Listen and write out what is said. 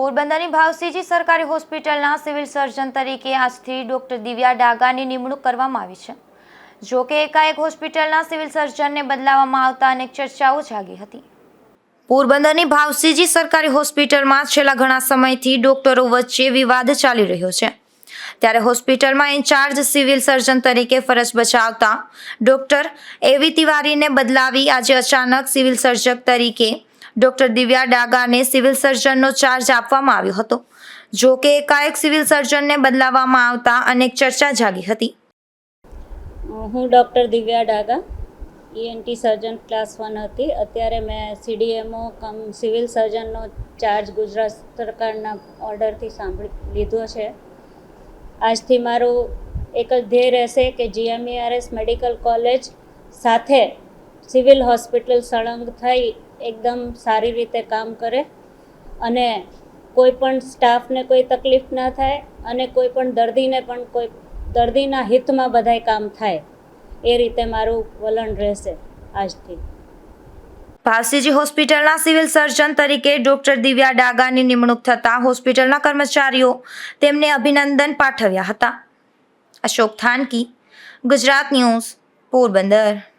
પોરબંદરની ભાવસીજી સરકારી હોસ્પિટલના સિવિલ સર્જન તરીકે આજથી ડોક્ટર દિવ્યા ડાગાની નિમણૂક કરવામાં આવી છે. જો કે એકાએક હોસ્પિટલના સિવિલ સર્જનને બદલાવવામાં આવતા અનેક ચર્ચાઓ જાગી હતી. પોરબંદરની ભાવસીજી સરકારી હોસ્પિટલમાં છેલ્લા ઘણા સમયથી ડોક્ટરો વચ્ચે વિવાદ ચાલી રહ્યો છે. ત્યારે હોસ્પિટલમાં ઇન્ચાર્જ સિવિલ સર્જન તરીકે ફરજ બજાવતા ડોક્ટર એવી તિવારીને બદલાવી આજે અચાનક સિવિલ સર્જક તરીકે ડોક્ટર દિવ્યા ડાગાને સિવિલ સર્જનનો ચાર્જ આપવામાં આવ્યો હતો. જો કે એકાએક સિવિલ સર્જનને બદલાવવામાં આવતા અનેક ચર્ચા જાગી હતી. હું doctor Divya Daga ENT surgeon class one હતી. અત્યારે મેં સીડીએમઓ કમ સિવિલ સર્જનનો ચાર્જ ગુજરાત સરકારના ઓર્ડરથી સાંભળી લીધો છે. આજથી મારું એક જ ધ્યેય રહેશે કે જીએમઈઆરએસ મેડિકલ કોલેજ સાથે સિવિલ હોસ્પિટલ સળંગ થઈ એકદમ સારી રીતે કામ કરે અને કોઈ પણ સ્ટાફને કોઈ તકલીફ ના થાય અને કોઈ પણ દર્દીને પણ કોઈ દર્દીના હિતમાં બધાય કામ થાય એ રીતે મારું વલણ રહેશે આજથી. ભાવસીજી હોસ્પિટલના સિવિલ સર્જન તરીકે ડોક્ટર દિવ્યા ડાગાની નિમણૂક થતાં હોસ્પિટલના કર્મચારીઓ તેમને અભિનંદન પાઠવ્યા હતા. અશોક થાનકી, ગુજરાત ન્યૂઝ, પોરબંદર.